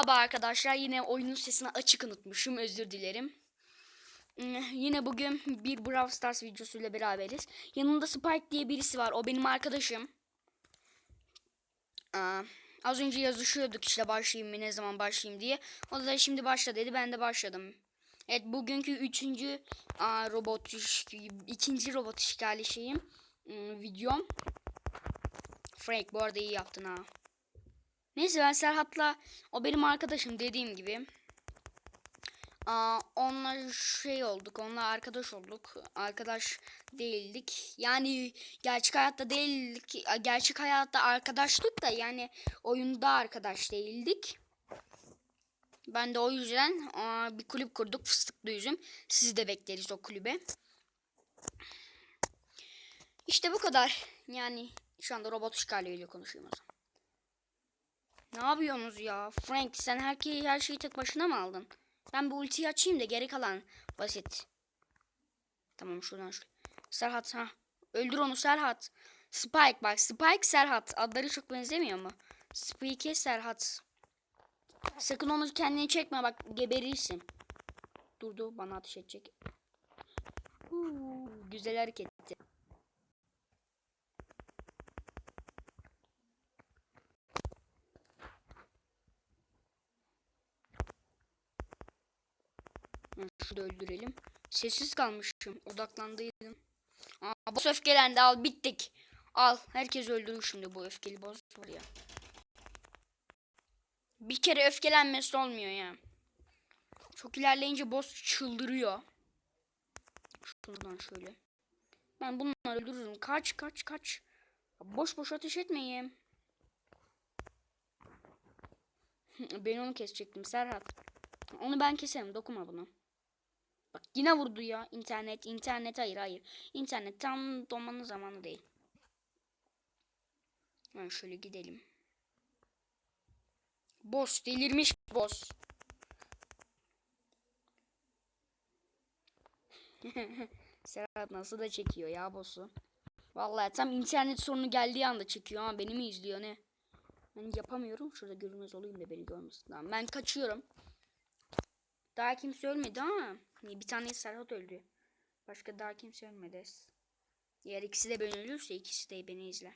merhaba arkadaşlar. Yine oyunun sesini açık unutmuşum. Özür dilerim. Hmm, Yine bugün bir Brawl Stars videosuyla beraberiz. Yanımda Spike diye birisi var. O benim arkadaşım. Aa, az önce yazışıyorduk işte başlayayım mı ne zaman başlayayım diye. O da şimdi başla dedi. Ben de başladım. Evet bugünkü üçüncü aa, robot iş, ikinci robot işgali şeyim. Hmm, videom. Frank bu arada iyi yaptın ha. Neyse ben Serhat'la o benim arkadaşım dediğim gibi. Aa, onunla şey olduk. Onunla arkadaş olduk. Arkadaş değildik. Yani gerçek hayatta değildik. Gerçek hayatta arkadaşlık da yani oyunda arkadaş değildik. Ben de o yüzden aa, bir kulüp kurduk. Fıstıklı üzüm. Sizi de bekleriz o kulübe. İşte bu kadar. Yani şu anda robot işgaliyle konuşuyorum o zaman. Ne yapıyorsunuz ya? Frank sen her, her şeyi tek başına mı aldın? Ben bu ultiyi açayım da geri kalan basit. Tamam şuradan şuraya. Serhat ha. Öldür onu Serhat. Spike bak Spike Serhat. Adları çok benzemiyor mu? Spike Serhat. Sakın onu kendine çekme bak geberirsin. Durdu bana ateş edecek. Huu, güzel hareketti. Hı, Şurada öldürelim. Sessiz kalmışım. Odaklandıydım. Aa, boss öfkelendi al bittik. Al herkes öldürür şimdi bu öfkeli boss var ya. Bir kere öfkelenmesi olmuyor ya. Çok ilerleyince boss çıldırıyor. Şuradan şöyle. Ben bunları öldürürüm. Kaç kaç kaç. Boş boş ateş etmeyin. ben onu kesecektim Serhat. Onu ben keserim. Dokunma buna. Bak yine vurdu ya. İnternet, internet hayır hayır. İnternet tam donmanın zamanı değil. Ben şöyle gidelim. Boss delirmiş boss. Serhat nasıl da çekiyor ya boss'u. Vallahi tam internet sorunu geldiği anda çekiyor ama beni mi izliyor ne? Ben yapamıyorum. Şurada görünmez olayım da beni görmesin. Tamam, ben kaçıyorum. Daha kimse ölmedi ama bir tane Serhat öldü. Başka daha kimse ölmedi. Diğer ikisi de ben ölürse ikisi de beni izler.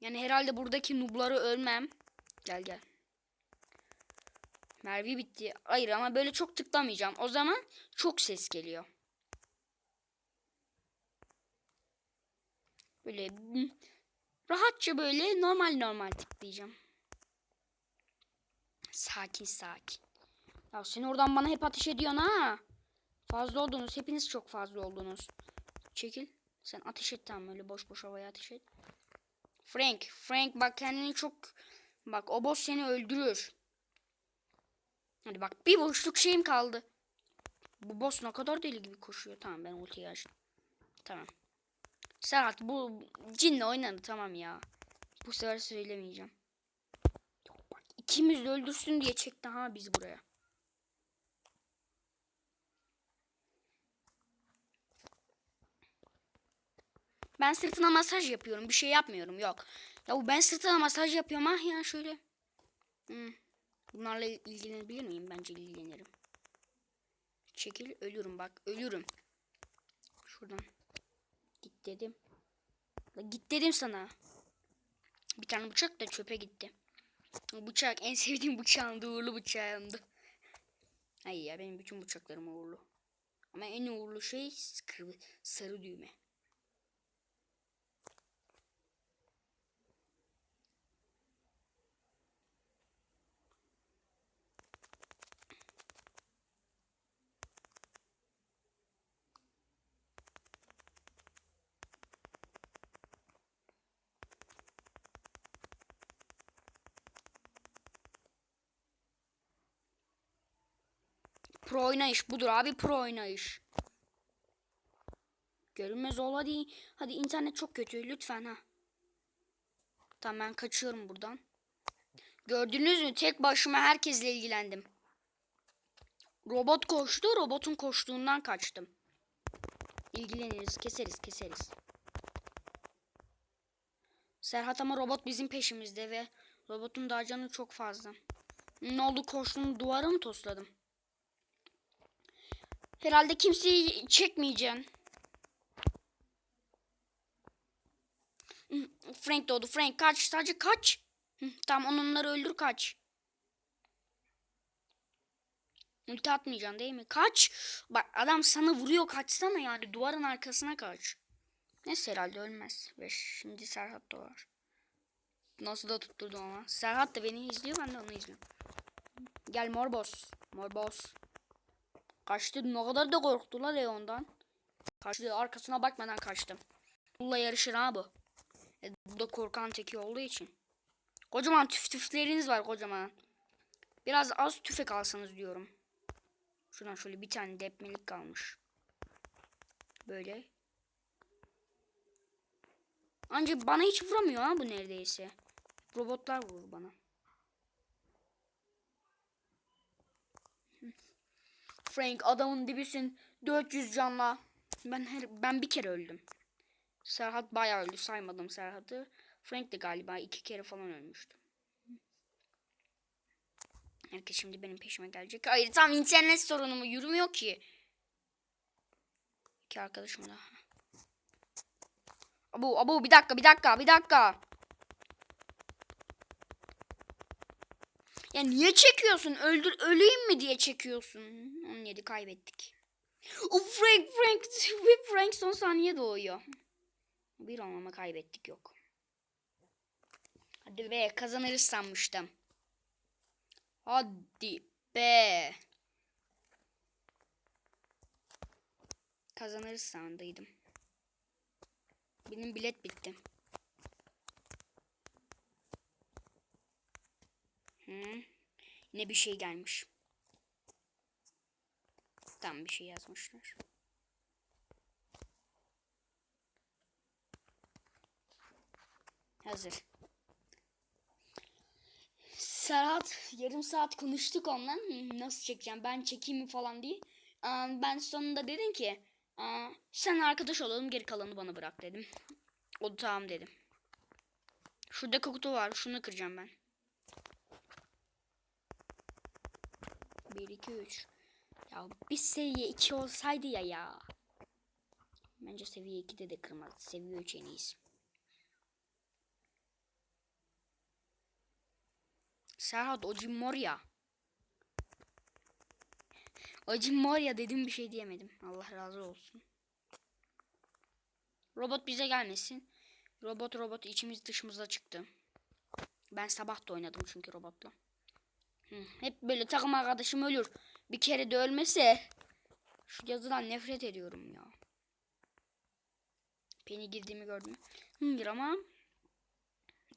Yani herhalde buradaki nubları ölmem. Gel gel. Mervi bitti. Hayır ama böyle çok tıklamayacağım. O zaman çok ses geliyor. Böyle hmm, rahatça böyle normal normal tıklayacağım. Sakin sakin. Ya sen oradan bana hep ateş ediyorsun ha. Fazla oldunuz. Hepiniz çok fazla oldunuz. Çekil. Sen ateş et tamam öyle boş boş havaya ateş et. Frank. Frank bak kendini çok... Bak o boss seni öldürür. Hadi bak bir boşluk şeyim kaldı. Bu boss ne kadar deli gibi koşuyor. Tamam ben ultiyi açtım. Tamam. Serhat bu cinle oynadı tamam ya. Bu sefer söylemeyeceğim. Bak ikimiz de öldürsün diye çekti ha biz buraya. Ben sırtına masaj yapıyorum. Bir şey yapmıyorum. Yok. Ya ben sırtına masaj yapıyorum. Ah ya şöyle. Hmm. Bunlarla ilgilenebilir miyim? Bence ilgilenirim. Çekil ölürüm bak. Ölürüm. Şuradan. Git dedim. La git dedim sana. Bir tane bıçak da çöpe gitti. Bıçak en sevdiğim bıçağımdı. Uğurlu bıçağımdı. Hayır ya benim bütün bıçaklarım uğurlu. Ama en uğurlu şey sarı düğme. Pro oynayış budur abi pro oynayış. Görünmez ol hadi. Hadi internet çok kötü lütfen ha. Tamam ben kaçıyorum buradan. Gördünüz mü tek başıma herkesle ilgilendim. Robot koştu robotun koştuğundan kaçtım. İlgileniriz keseriz keseriz. Serhat ama robot bizim peşimizde ve robotun daha canı çok fazla. Ne oldu koştum duvara mı tosladım? Herhalde kimseyi çekmeyeceksin. Hı, Frank doğdu. Frank kaç. Sadece kaç. Tamam onları öldür kaç. Ulti atmayacaksın değil mi? Kaç. Bak adam sana vuruyor kaçsana yani. Duvarın arkasına kaç. Neyse herhalde ölmez. Ve şimdi Serhat da var. Nasıl da tutturdum ama. Serhat da beni izliyor ben de onu izliyorum. Gel Morbos. Morbos. Kaçtı. Ne kadar da korktu la Leon'dan. Kaçtı. Arkasına bakmadan kaçtım. Bununla yarışır ha bu. E, bu da korkan teki olduğu için. Kocaman tüf tüfleriniz var kocaman. Biraz az tüfek alsanız diyorum. Şuradan şöyle bir tane depmelik kalmış. Böyle. Ancak bana hiç vuramıyor ha bu neredeyse. Robotlar vurur bana. Frank adamın dibisin 400 canla. Ben her ben bir kere öldüm. Serhat bayağı öldü saymadım Serhat'ı. Frank de galiba iki kere falan ölmüştü. Herkes şimdi benim peşime gelecek. Hayır tam internet sorunu mu yürümüyor ki. İki arkadaşım da. Abu abu bir dakika bir dakika bir dakika. Ya niye çekiyorsun? Öldür öleyim mi diye çekiyorsun. 17 kaybettik. O Frank Frank ve Frank son saniye doğuyor. Bir olmama kaybettik yok. Hadi be kazanırız sanmıştım. Hadi be. Kazanırız sandıydım. Benim bilet bitti. Hı. Yine bir şey gelmiş. Tam bir şey yazmışlar. Hazır. Serhat yarım saat konuştuk. Hı, Nasıl çekeceğim ben çekeyim mi falan diye. Ben sonunda dedim ki sen arkadaş olalım geri kalanı bana bırak dedim. O da tamam dedim. Şurada kutu var şunu kıracağım ben. 1 2 3. Ya bir seviye 2 olsaydı ya ya. Bence seviye 2'de de kırmaz. Seviye 3 en iyisi. Serhat o Jim Moria. O Jim Moria dedim bir şey diyemedim. Allah razı olsun. Robot bize gelmesin. Robot robot içimiz dışımıza çıktı. Ben sabah da oynadım çünkü robotla. Hep böyle takım arkadaşım ölür. Bir kere de ölmese. Şu yazıdan nefret ediyorum ya. Penny girdiğimi gördüm. Hayır ama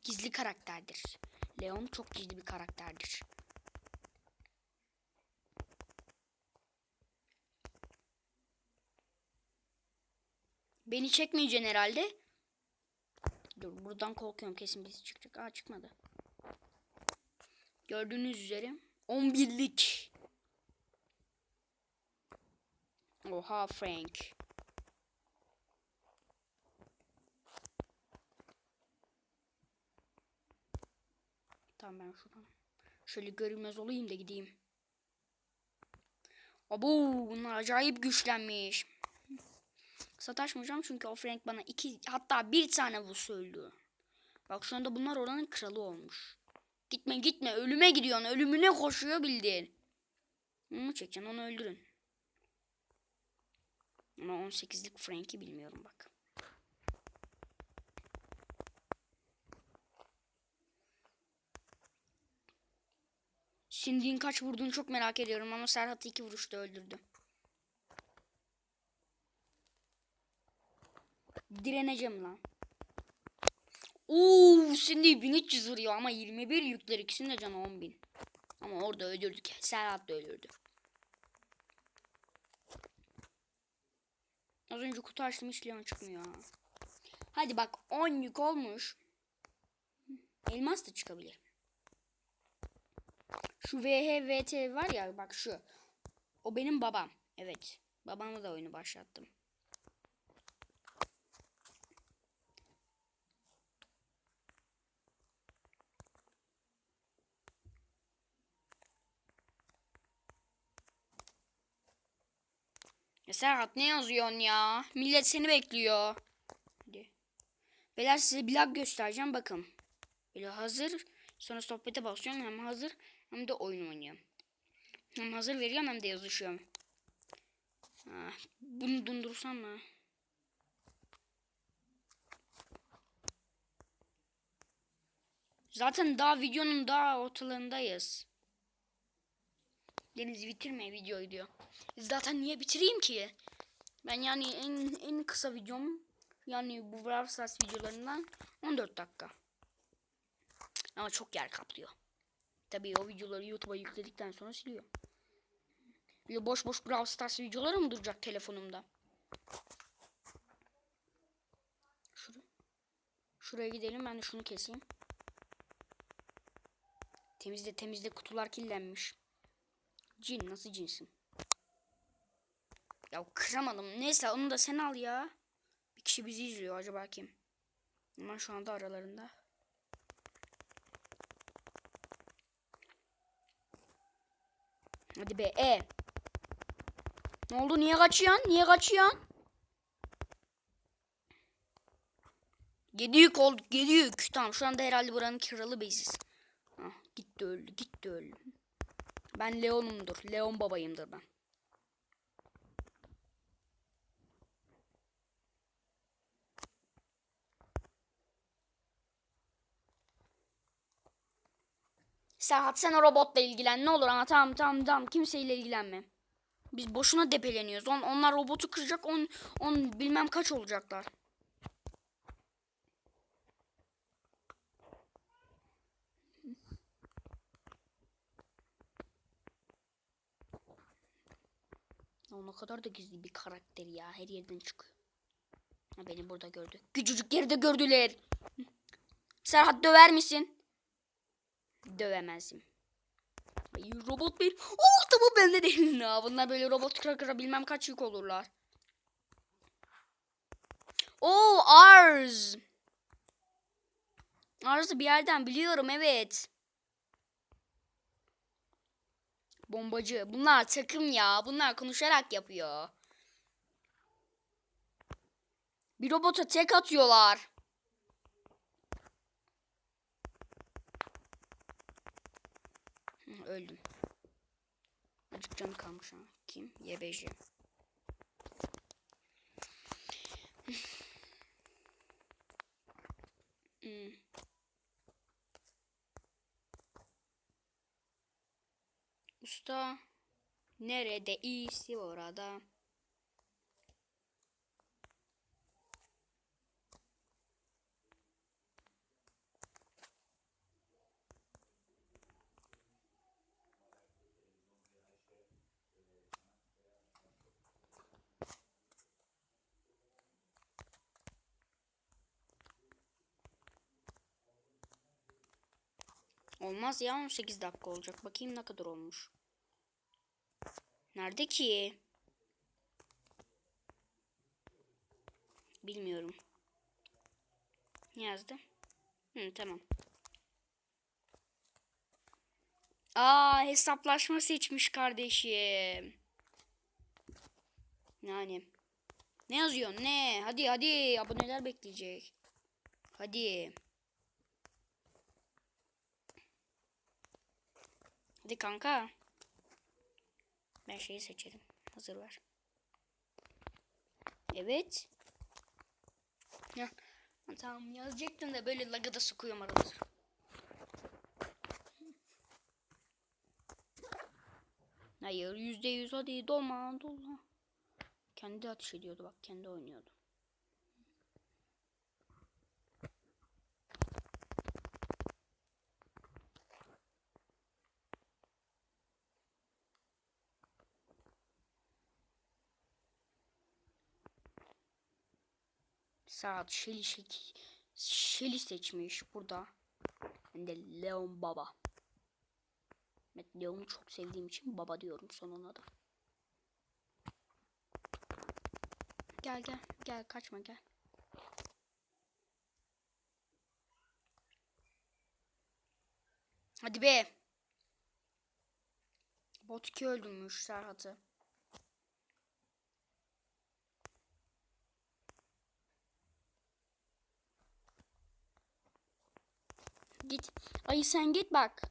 gizli karakterdir. Leon çok gizli bir karakterdir. Beni çekmeyeceksin herhalde. Dur buradan korkuyorum kesin birisi çıkacak. Aa çıkmadı. Gördüğünüz üzere 11'lik. Oha Frank. Tamam ben şuradan. Şöyle görünmez olayım da gideyim. Abo bunlar acayip güçlenmiş. Sataşmayacağım çünkü o Frank bana iki hatta bir tane bu söylüyor. Bak şu anda bunlar oranın kralı olmuş. Gitme gitme ölüme gidiyorsun. Ölümüne koşuyor bildiğin. Onu çekeceksin onu öldürün. Ama 18'lik Frank'i bilmiyorum bak. Cindy'nin kaç vurduğunu çok merak ediyorum ama Serhat'ı iki vuruşta öldürdü. Direneceğim lan. Oo, Cindy 1300 vuruyor ama 21 yükler ikisinin de canı 10.000. Ama orada öldürdük. Serhat da öldürdü. Az önce kutu açtım hiç Leon çıkmıyor ha. Hadi bak 10 yük olmuş. Elmas da çıkabilir. Şu VHVT var ya bak şu. O benim babam. Evet. Babama da oyunu başlattım. Ya Serhat ne yazıyorsun ya? Millet seni bekliyor. Hadi. Beyler size bir lag göstereceğim bakın. Böyle hazır. Sonra sohbete basıyorum hem hazır hem de oyun oynuyorum. Hem hazır veriyorum hem de yazışıyorum. Ha, bunu dundursam mı? Zaten daha videonun daha ortalarındayız. Deniz bitirme videoyu diyor. Zaten niye bitireyim ki? Ben yani en en kısa videom yani bu Brawl Stars videolarından 14 dakika. Ama çok yer kaplıyor. Tabii o videoları YouTube'a yükledikten sonra siliyor. Böyle boş boş Brawl Stars videoları mı duracak telefonumda? Şuraya, şuraya gidelim ben de şunu keseyim. Temizle temizle kutular kirlenmiş. Cin nasıl cinsin? Ya kıramadım. Neyse onu da sen al ya. Bir kişi bizi izliyor acaba kim? Hemen şu anda aralarında. Hadi be e. Ne oldu niye kaçıyorsun? Niye kaçıyorsun? Yedi yük olduk yedi yük. Tamam şu anda herhalde buranın kralı biziz. Ah, gitti öldü gitti öldü. Ben Leon'umdur. Leon babayımdır ben. Serhat sen o robotla ilgilen ne olur ama tamam tamam tamam kimseyle ilgilenme. Biz boşuna depeleniyoruz. On, onlar robotu kıracak on, on bilmem kaç olacaklar. O ne kadar da gizli bir karakter ya. Her yerden çıkıyor. Ha, beni burada gördü. Küçücük yerde gördüler. Serhat döver misin? Dövemezim. Ay, robot bir. Oo tamam ben de değilim ya. Bunlar böyle robot kıra kıra bilmem kaç yük olurlar. Oo arz. Arz'ı bir yerden biliyorum evet. Bombacı. Bunlar takım ya. Bunlar konuşarak yapıyor. Bir robota tek atıyorlar. Öldüm. Azıcık canı kalmış ha. Kim? YBJ. Hmm. Usta nerede iyisi orada. Olmaz ya 18 dakika olacak. Bakayım ne kadar olmuş. Nerede ki? Bilmiyorum. Ne yazdı? Hı, tamam. Aa hesaplaşma seçmiş kardeşim. Yani. Ne yazıyorsun? Ne? Hadi hadi aboneler bekleyecek. Hadi. Hadi kanka. Ben şeyi seçerim. Hazır var. Evet. Ya, tamam yazacaktım da böyle lagı da sokuyorum arada. Hayır yüzde yüz hadi dolma dolma. Kendi ateş ediyordu bak kendi oynuyordu. Saat Shelly şeki Shelly seçmiş burada. Ben de Leon Baba. Evet Leon'u çok sevdiğim için baba diyorum sonuna da. Gel gel gel kaçma gel. Hadi be. Bot 2 öldürmüş Serhat'ı. Git. Ayı sen git bak.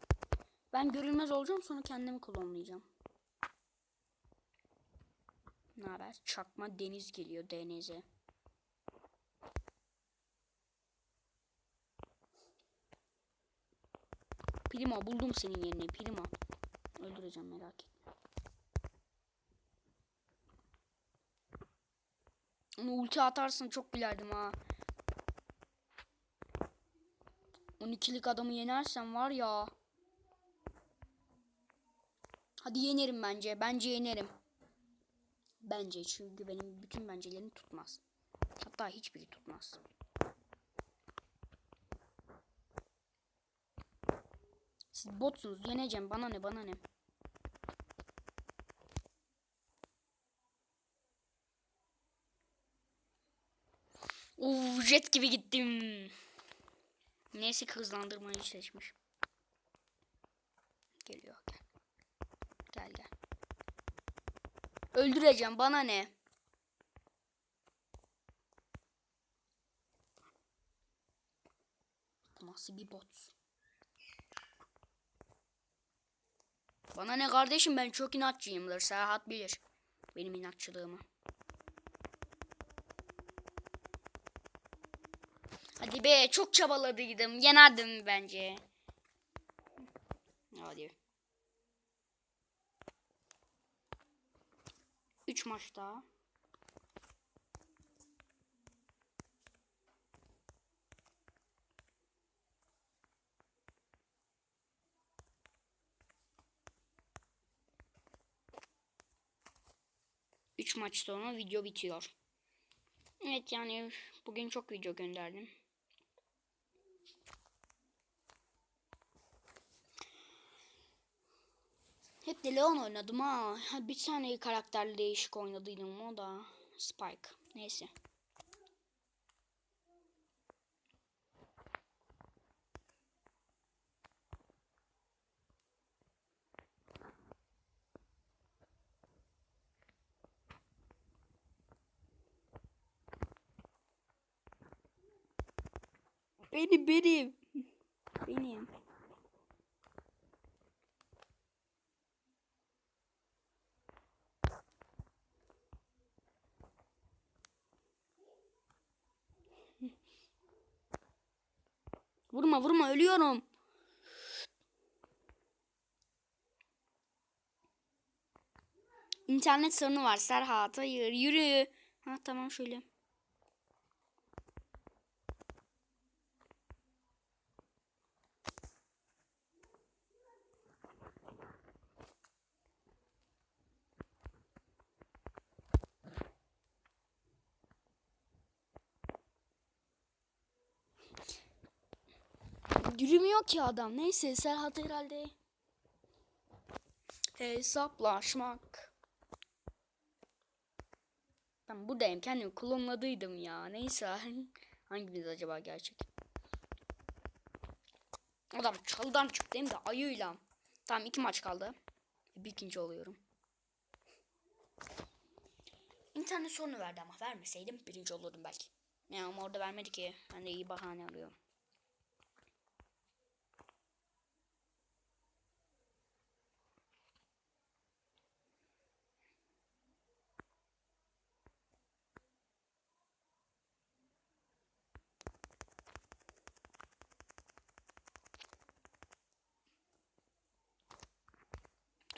Ben görünmez olacağım sonra kendimi klonlayacağım. Ne haber? Çakma deniz geliyor denize. Primo buldum senin yerini Primo. Öldüreceğim merak etme. Onu ulti atarsın çok gülerdim ha. 12'lik adamı yenersen var ya. Hadi yenerim bence. Bence yenerim. Bence çünkü benim bütün bencelerim tutmaz. Hatta hiçbiri tutmaz. Siz botsunuz. Yeneceğim. Bana ne bana ne. Uf, jet gibi gittim. Neyse ki hızlandırmayı seçmiş. Geliyor gel. Gel gel. Öldüreceğim bana ne? Bu nasıl bir bot? Bana ne kardeşim ben çok inatçıyımdır. Serhat bilir. Benim inatçılığımı. Hadi be çok çabaladıydım. Yenerdim bence. Hadi. 3 maç daha. Üç maç sonra video bitiyor. Evet yani bugün çok video gönderdim. Hep de Leon oynadım ha. Bir tane karakterli değişik oynadıydım o da Spike. Neyse. Benim benim. Benim. Vurma vurma ölüyorum. İnternet sorunu var Serhat. Hayır yürü. Ha tamam şöyle. Yürümüyor ki adam. Neyse Serhat herhalde. Hesaplaşmak. Ben buradayım. Kendimi klonladıydım ya. Neyse. Hangimiz acaba gerçek? Adam çaldan çıktı hem de ayıyla. Tamam iki maç kaldı. Bir ikinci oluyorum. İnternet sorunu verdi ama vermeseydim birinci olurdum belki. Ya ama orada vermedi ki. De iyi bahane arıyorum.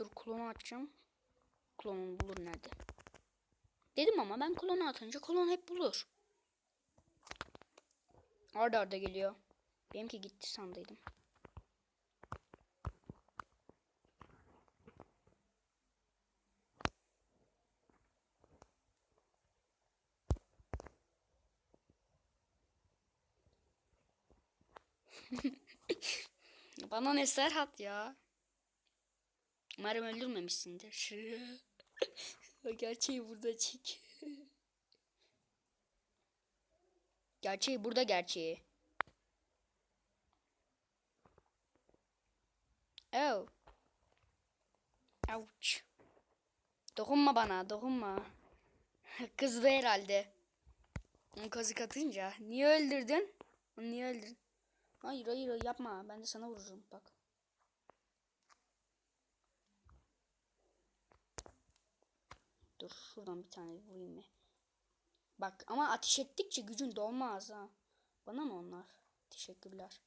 Dur klonu açacağım. Klonun bulur nerede? Dedim ama ben klonu atınca klon hep bulur. Arda arda geliyor. Benimki gitti sandıydım. Bana ne Serhat ya. Umarım öldürmemişsindir. Gerçeği burada çek. Gerçeği burada gerçeği. Oh. Ouch. Dokunma bana, dokunma. Kızdı herhalde. Kazık atınca. Niye öldürdün? Niye öldürdün? Hayır hayır, yapma. Ben de sana vururum bak. Dur şuradan bir tane vurayım mı? Bak ama ateş ettikçe gücün dolmaz ha. Bana mı onlar? Teşekkürler.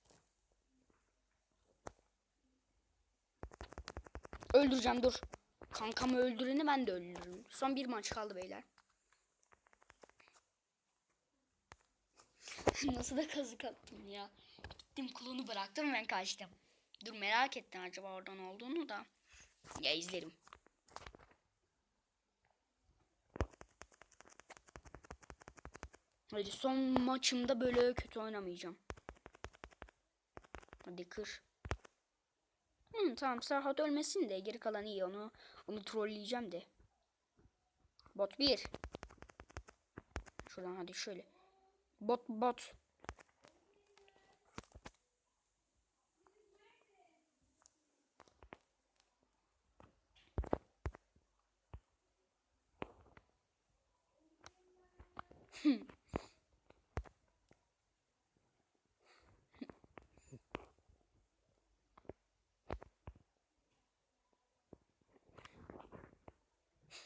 Öldüreceğim dur. Kankamı öldüreni ben de öldürürüm. Son bir maç kaldı beyler. Nasıl da kazık attım ya. Gittim klonu bıraktım ben kaçtım. Dur merak ettim acaba oradan olduğunu da. Ya izlerim. Hadi son maçımda böyle kötü oynamayacağım. Hadi kır. Hı, tamam Serhat ölmesin de geri kalan iyi onu onu trolleyeceğim de. Bot 1. Şuradan hadi şöyle. Bot bot.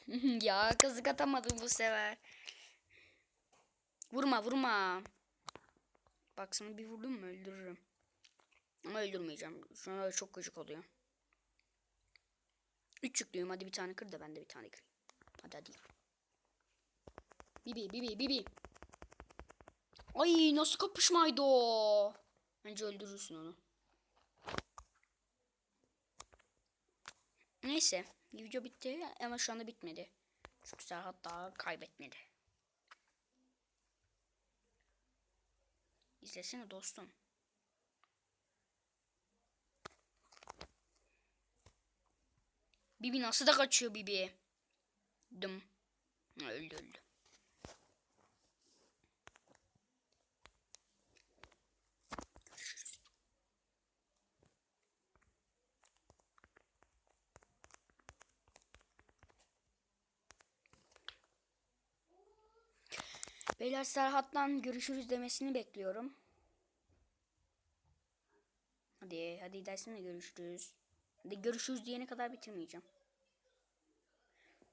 ya kazık atamadım bu sefer. Vurma vurma. Bak sana bir vurdum mu öldürürüm. Ama öldürmeyeceğim. Sonra çok gıcık oluyor. Üç yüklüyüm hadi bir tane kır da ben de bir tane kırayım. Hadi hadi. Bibi bibi bibi. Ay nasıl kapışmaydı o. Bence öldürürsün onu. Neyse. Video bitti ama şu anda bitmedi. Çünkü Serhat daha kaybetmedi. İzlesene dostum. Bibi nasıl da kaçıyor Bibi. Dım. Öldü öldü. Beyler Serhat'tan görüşürüz demesini bekliyorum. Hadi hadi dersine görüşürüz. Hadi görüşürüz diyene kadar bitirmeyeceğim.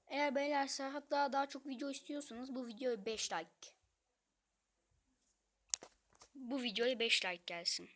Eğer beyler Serhat'la daha çok video istiyorsanız bu videoya 5 like. Bu videoya 5 like gelsin.